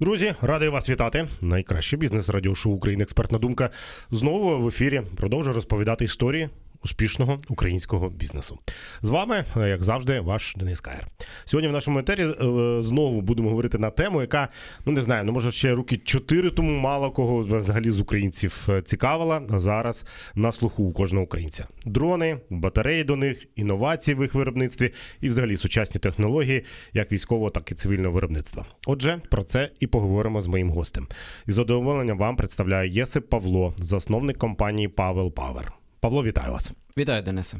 Друзі, радий вас вітати. Найкраще бізнес радіошоу Україна Експертна Думка знову в ефірі продовжує розповідати історії успішного українського бізнесу. З вами, е, як завжди, ваш Денис Каєр. Сьогодні в нашому етері е, знову будемо говорити на тему, яка ну не знаю, ну може ще роки чотири тому мало кого взагалі з українців е, цікавила. а Зараз на слуху у кожного українця. Дрони, батареї до них, інновації в їх виробництві і взагалі сучасні технології, як військового, так і цивільного виробництва. Отже, про це і поговоримо з моїм гостем. І задоволенням вам представляю Єсип Павло, засновник компанії Павел Павер. Павло, вітаю вас. Вітаю, Денисе.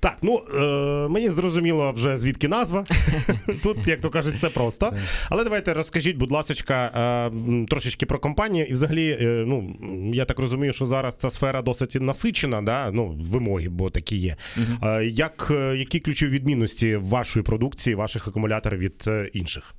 Так, ну е, мені зрозуміло вже звідки назва. Тут, як то кажуть, все просто. Але давайте розкажіть, будь ласка, е, трошечки про компанію. І взагалі, е, ну я так розумію, що зараз ця сфера досить насичена, да? ну, вимоги, бо такі є. Е, як, е, які ключові відмінності вашої продукції, ваших акумуляторів від е, інших?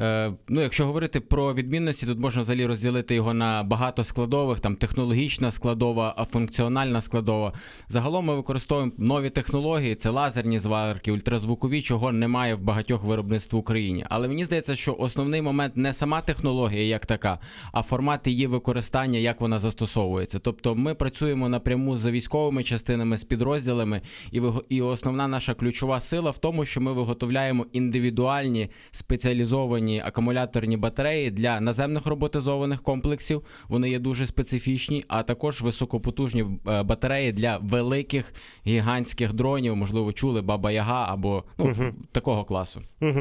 Е, ну, якщо говорити про відмінності, тут можна взагалі розділити його на багато складових, там технологічна складова, функціональна складова. Загалом ми використовуємо нові технології, це лазерні зварки, ультразвукові, чого немає в багатьох виробництв в Україні. Але мені здається, що основний момент не сама технологія як така, а формат її використання, як вона застосовується. Тобто ми працюємо напряму з військовими частинами, з підрозділами, і, і основна наша ключова сила в тому, що ми виготовляємо індивідуальні спеціалізовані акумуляторні батареї для наземних роботизованих комплексів. Вони є дуже специфічні, а також високопотужні е, батареї для великих гігантських дронів. Можливо, чули Баба Яга або ну, такого класу. Угу.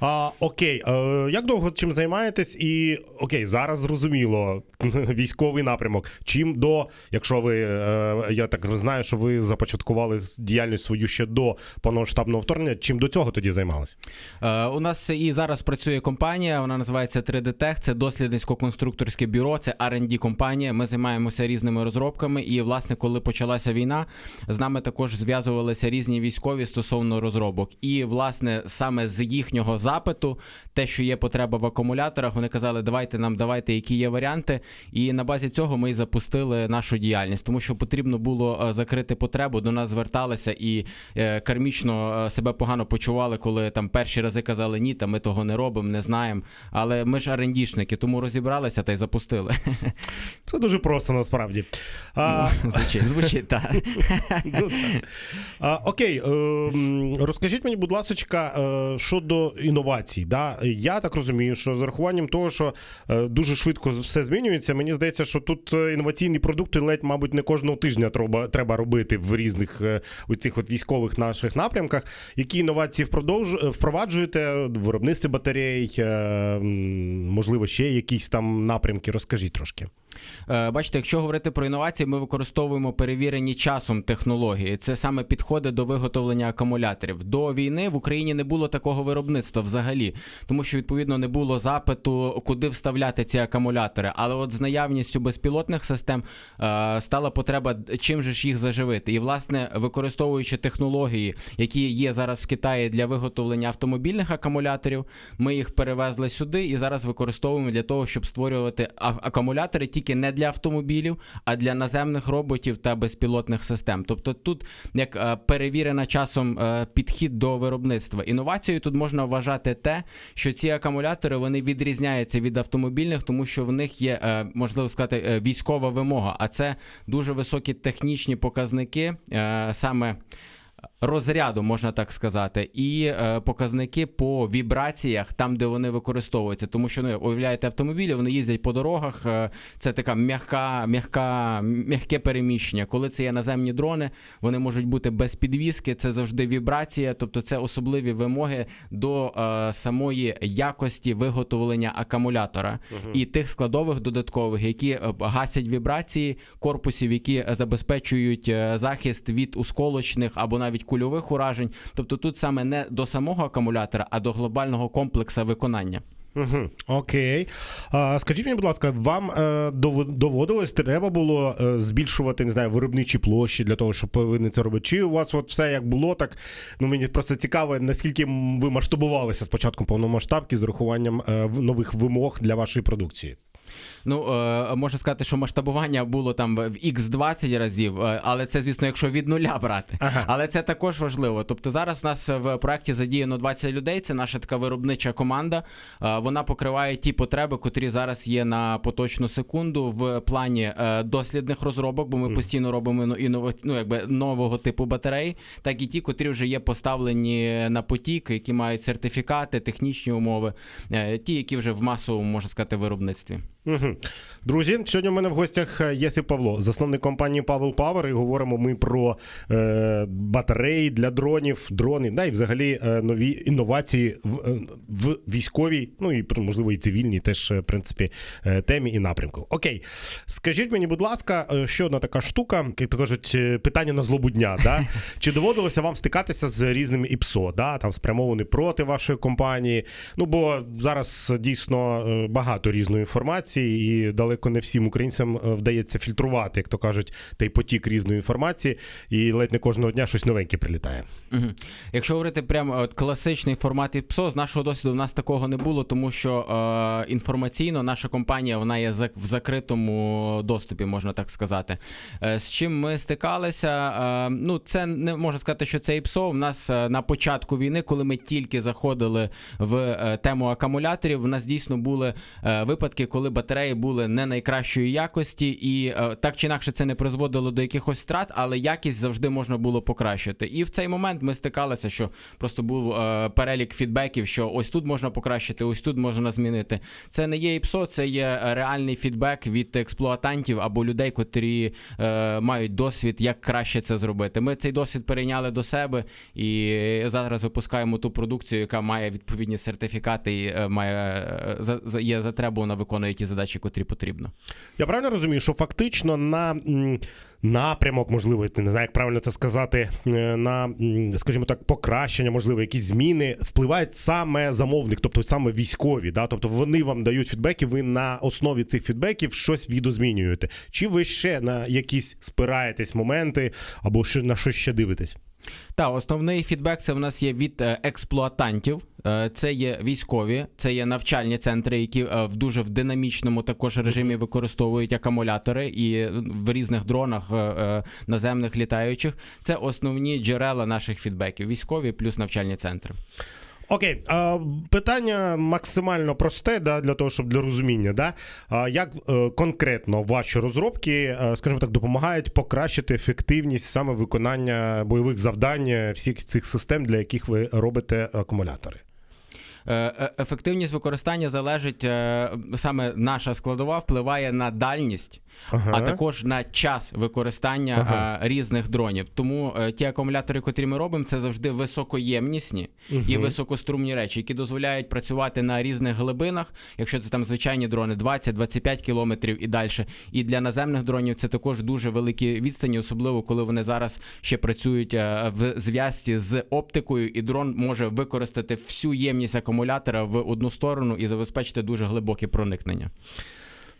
А, окей, е, як довго чим займаєтесь? І окей, зараз зрозуміло, військовий напрямок. Чим до, якщо ви, е, я так знаю, що ви започаткували діяльність свою ще до повномасштабного вторгнення, чим до цього тоді займались? Е, у нас і зараз працює компанія, вона називається 3D Tech, це дослідницько-конструкторське бюро, це R&D компанія. Ми займаємося різними розробками. І, власне, коли почалася війна, з нами також зв'язувалися різні військові стосовно розробок. І, власне, саме з їхнього запиту, те, що є потреба в акумуляторах, вони казали, давайте нам, давайте, які є варіанти. І на базі цього ми і запустили нашу діяльність, тому що потрібно було е, закрити потребу. До нас зверталися і е, кармічно е, себе погано почували, коли там перші рази казали ні, та ми того не робимо, не знаємо. Але ми ж арендішники, тому розібралися та й запустили. Це дуже просто насправді. А, Звучить, звучить так. Ну, так. А, окей, е, розкажіть мені, будь ласка, е, щодо інновацій. Да? Я так розумію, що з урахуванням того, що е, дуже швидко все змінюється, мені здається, що тут е, інноваційні продукти ледь, мабуть, не кожного тижня треба, треба робити в різних у цих от військових наших напрямках. Які інновації впроваджуєте виробництві батарей, е, можливо, ще якісь там напрямки? Розкажіть трошки. Е, Бачите, якщо говорити про інновації, ми використовуємо перевірені часом технології. Це саме підходи до виготовлення акумуляторів. До війни в Україні не було такого виробництва взагалі, тому що відповідно не було запиту, куди вставляти ці акумулятори. Але от з наявністю безпілотних систем е, стала потреба, чим же ж їх заживити. І власне, використовуючи технології, які є зараз в Китаї для виготовлення автомобільних акумуляторів, ми їх перевезли сюди і зараз використовуємо для того, щоб створювати акумулятори тільки не для автомобілів, а для наземних роботів та безпілотних систем. Тобто тут як е, перевірена часом е, підхід до виробництва. Інновацією тут можна вважати те, що ці акумулятори вони відрізняються від автомобільних, тому що в них є е, можливо сказати військова вимога, а це дуже високі технічні показники саме розряду, можна так сказати, і е, показники по вібраціях там, де вони використовуються. Тому що ну, уявляєте автомобілі, вони їздять по дорогах. е, це така м'яка, м'яка, м'яке переміщення. Коли це є наземні дрони, вони можуть бути без підвіски, це завжди вібрація, тобто це особливі вимоги до е, самої якості виготовлення акумулятора і тих складових додаткових, які е, гасять вібрації корпусів, які забезпечують е, захист від усколочних або навіть кульових уражень. Тобто тут саме не до самого акумулятора, а до глобального комплексу виконання. Угу, окей. А, скажіть мені, будь ласка, вам е, доводилось, треба було е, збільшувати не знаю, виробничі площі для того, щоб повинні це робити? Чи у вас от все як було, так ну мені просто цікаво, наскільки ви масштабувалися з початком повномасштабки з урахуванням е, нових вимог для вашої продукції? Ну, е, можна сказати, що масштабування було там в X20 разів, е, але це, звісно, якщо від нуля брати. Ага. Але це також важливо. Тобто зараз у нас в проєкті задіяно 20 людей. Це наша така виробнича команда. Е, Вона покриває ті потреби, котрі зараз є на поточну секунду в плані дослідних розробок, бо ми постійно робимо ну, інова... ну, якби нового типу батарей, так і ті, котрі вже є поставлені на потік, які мають сертифікати, технічні умови, ті, які вже в масовому можна сказати виробництві. Угу. Друзі, сьогодні в мене в гостях е, Єсіп Павло, засновник компанії Pavel Power, і говоримо ми про е, батареї для дронів, дрони, да, і взагалі е, нові інновації в, е, в військовій, ну і можливо і цивільній теж е, в принципі е, темі і напрямку. Окей, скажіть мені, будь ласка, е, ще одна така штука, як то кажуть, е, питання на злобу дня. Да? Чи доводилося вам стикатися з різними ІПСО, да? там спрямовані проти вашої компанії? Ну бо зараз дійсно е, багато різної інформації, і далеко не всім українцям е, вдається фільтрувати, як то кажуть, той потік різної інформації, і ледь не кожного дня щось новеньке прилітає. Угу. Якщо говорити прямо от класичний формат ІПСО, з нашого досвіду в нас такого не було, тому що е, інформаційно наша компанія вона є в закритому доступі, можна так сказати. Е, з чим ми стикалися? Е, ну, це не можна сказати, що це ІПСО. У нас е, на початку війни, коли ми тільки заходили в е, тему акумуляторів, у нас дійсно були випадки, коли батареї були не найкращої якості, і е, так чи інакше це не призводило до якихось втрат, але якість завжди можна було покращити. І в цей момент ми стикалися, що просто був е, перелік фідбеків, що ось тут можна покращити, ось тут можна змінити. Це не є ІПСО, це є реальний фідбек від експлуатантів або людей, котрі е, мають досвід, як краще це зробити. Ми цей досвід перейняли до себе і зараз випускаємо ту продукцію, яка має відповідні сертифікати і е, має е, є затребувана, виконує ті задачі, котрі потрібно. Я правильно розумію, що фактично на напрямок, можливо, я не знаю, як правильно це сказати, е, на, скажімо так, покращення, можливо, якісь зміни впливають саме замовник, тобто саме військові. Да? Тобто вони вам дають фідбеки, ви на основі цих фідбеків щось відозмінюєте. Чи ви ще на якісь спираєтесь моменти або на що ще дивитесь? Та основний фідбек це в нас є від е, експлуатантів. Е, Це є військові, це є навчальні центри, які е, в дуже в динамічному також режимі використовують акумулятори і в різних дронах наземних літаючих. Це основні джерела наших фідбеків: військові плюс навчальні центри. Окей, а, питання максимально просте, да, для того, щоб для розуміння. Да? А, як е, конкретно ваші розробки, е, скажімо так, допомагають покращити ефективність саме виконання бойових завдань е, всіх цих систем, для яких ви робите акумулятори? Е, е, Ефективність використання залежить е, саме наша складова впливає на дальність, Ага. а також на час використання Ага. різних дронів. Тому ті акумулятори, котрі ми робимо, це завжди високоємнісні і високострумні речі, які дозволяють працювати на різних глибинах, якщо це там звичайні дрони 20-25 кілометрів і далі. І для наземних дронів це також дуже великі відстані, особливо коли вони зараз ще працюють в зв'язці з оптикою, і дрон може використати всю ємність акумулятора в одну сторону і забезпечити дуже глибоке проникнення.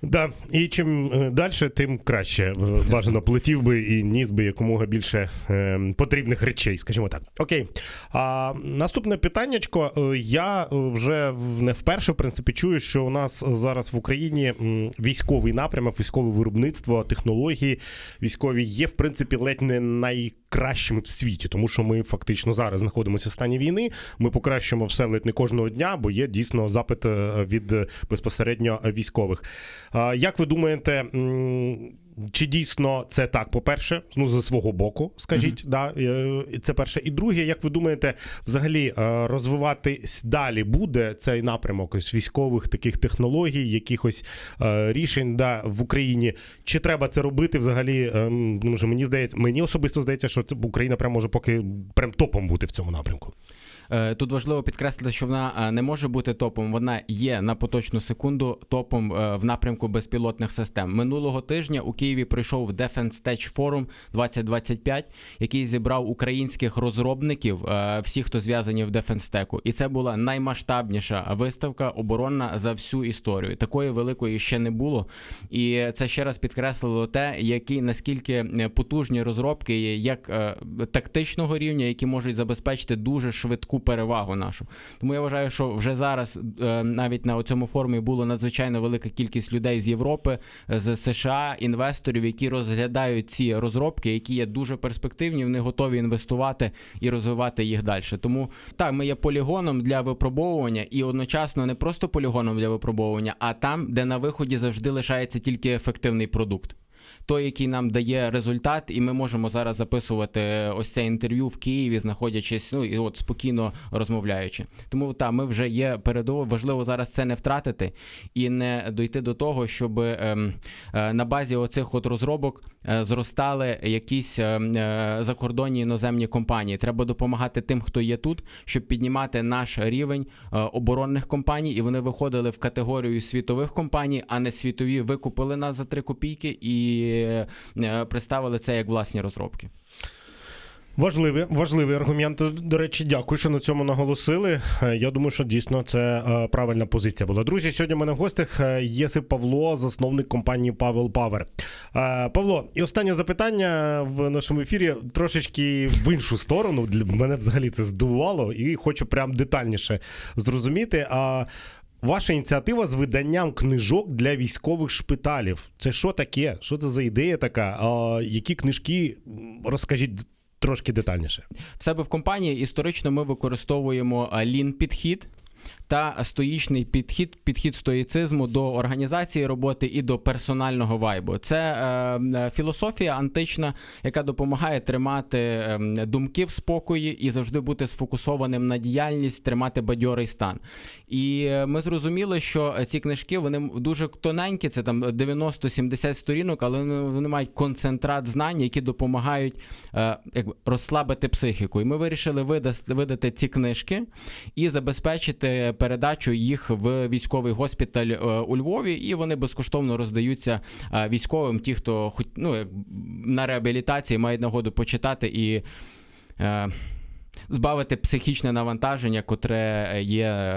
Да. І чим далі, тим краще. Е, Бажано плетів би і ніс би якомога більше е, потрібних речей, скажімо так. Окей. А, наступне питаннячко. Е, Я е, вже не вперше в принципі чую, що у нас зараз в Україні військовий напрямок, військове виробництво, технології військові є в принципі ледь не найкращими в світі, тому що ми фактично зараз знаходимося в стані війни. Ми покращуємо все ледь не кожного дня, бо є дійсно запит е, від е, безпосередньо е, військових. Як ви думаєте, чи дійсно це так? По-перше, ну зі свого боку, скажіть, да, е, це перше. І друге, як ви думаєте, взагалі е, розвиватись далі буде цей напрямок ось військових таких технологій, якихось е, рішень да, в Україні? Чи треба це робити взагалі? Ну, може, мені здається, мені особисто здається, що це Україна прям може поки прям топом бути в цьому напрямку. Е, Тут важливо підкреслити, що вона е, не може бути топом. Вона є на поточну секунду топом е, в напрямку безпілотних систем. Минулого тижня у Києві прийшов Defense Tech Forum 2025, який зібрав українських розробників, всіх, хто зв'язані в Defense Tech. І це була наймасштабніша виставка оборонна за всю історію. Такої великої ще не було. І це ще раз підкреслило те, які наскільки потужні розробки є як тактичного рівня, які можуть забезпечити дуже швидко перевагу нашу. Тому я вважаю, що вже зараз е, навіть на цьому форумі було надзвичайно велика кількість людей з Європи, е, з США, інвесторів, які розглядають ці розробки, які є дуже перспективні. Вони готові інвестувати і розвивати їх далі. Тому так, ми є полігоном для випробовування і одночасно не просто полігоном для випробовування, а там, де на виході завжди лишається тільки ефективний продукт. Той, який нам дає результат, і ми можемо зараз записувати ось це інтерв'ю в Києві, знаходячись, ну і от спокійно розмовляючи. Тому та ми вже є передово. Важливо зараз це не втратити і не дойти до того, щоб ем, е, на базі оцих от розробок е, зростали якісь ем, е, закордонні іноземні компанії. Треба допомагати тим, хто є тут, щоб піднімати наш рівень е, оборонних компаній, і вони виходили в категорію світових компаній, а не світові викупили нас за 3 копійки і е, представили це як власні розробки. Важливий, важливий аргумент. До речі, дякую, що на цьому наголосили. Е, Я думаю, що дійсно це е, правильна позиція була. Друзі, сьогодні в мене в гостях е, Єсип Павло, засновник компанії Павел Павер. Е, Павло, і останнє запитання в нашому ефірі трошечки в іншу сторону. Для мене взагалі це здивувало, і хочу прям детальніше зрозуміти. А Ваша ініціатива з виданням книжок для військових шпиталів. Це що таке? Що це за ідея така? А, які книжки? Розкажіть трошки детальніше. В себе в компанії історично ми використовуємо лін підхід. Та стоїчний підхід, підхід стоїцизму до організації роботи і до персонального вайбу. Це е, е, філософія антична, яка допомагає тримати е, думки в спокої і завжди бути сфокусованим на діяльність, тримати бадьорий стан. І е, ми зрозуміли, що ці книжки вони дуже тоненькі, це там 90-70 сторінок, але вони, мають концентрат знань, які допомагають е, розслабити психіку. І ми вирішили видасти, видати ці книжки і забезпечити передачу їх в військовий госпіталь е, у Львові, і вони безкоштовно роздаються е, військовим, ті, хто хоч ну, на реабілітації мають нагоду почитати і. Е, Збавити психічне навантаження, котре є,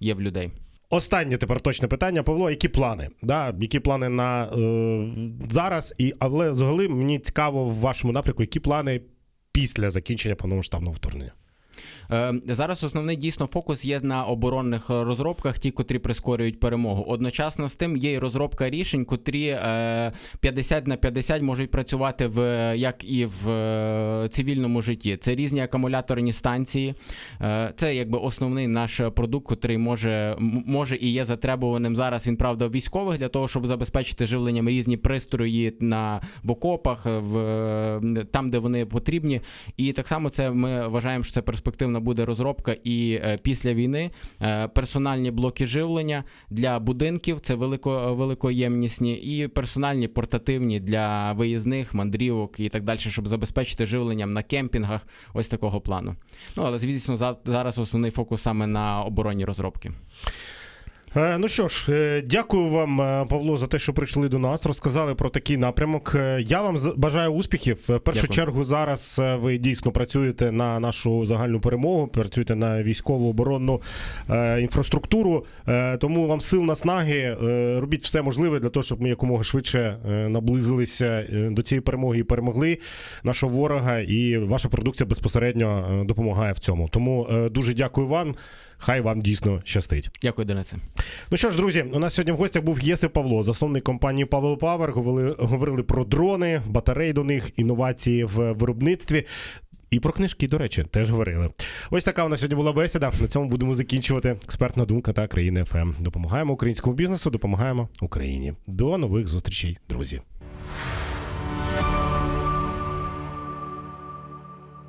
є в людей. Останнє тепер точне питання, Павло. Які плани? Да? Які плани на е, зараз? І, але взагалі мені цікаво в вашому напрямку, які плани після закінчення повномасштабного вторгнення? Е, Зараз основний дійсно фокус є на оборонних е, розробках, ті, котрі прискорюють перемогу. Одночасно з тим є і розробка рішень, котрі е, 50 на 50 можуть працювати в як і в е, цивільному житті. Це різні акумуляторні станції. Е, Це якби основний наш продукт, котрий може, може і є затребуваним зараз. Він правда військових для того, щоб забезпечити живленням різні пристрої на в окопах, в е, там, де вони потрібні. І так само це ми вважаємо, що це перспективна буде розробка і е, після війни е, персональні блоки живлення для будинків, це велико, великоємнісні, і персональні портативні для виїзних мандрівок і так далі, щоб забезпечити живленням на кемпінгах, ось такого плану. Ну але звісно, за- зараз основний фокус саме на оборонні розробки. Е, Ну що ж, е, дякую вам, е, Павло, за те, що прийшли до нас, розказали про такий напрямок. Я вам бажаю успіхів. В першу Дякую. чергу зараз ви дійсно працюєте на нашу загальну перемогу, працюєте на військову оборонну інфраструктуру. Тому вам сил наснаги. Робіть все можливе для того, щоб ми якомога швидше наблизилися до цієї перемоги і перемогли нашого ворога. І ваша продукція безпосередньо допомагає в цьому. Тому дуже дякую вам. Хай вам дійсно щастить. Дякую, Денисе. Ну що ж, друзі, у нас сьогодні в гостях був Єсип Павло, засновник компанії Павел Павер. Говорили, говорили про дрони, батареї до них, інновації в виробництві. І про книжки, до речі, теж говорили. Ось така у нас сьогодні була бесіда. На цьому будемо закінчувати. Експертна думка та країни ФМ. Допомагаємо українському бізнесу, допомагаємо Україні. До нових зустрічей, друзі.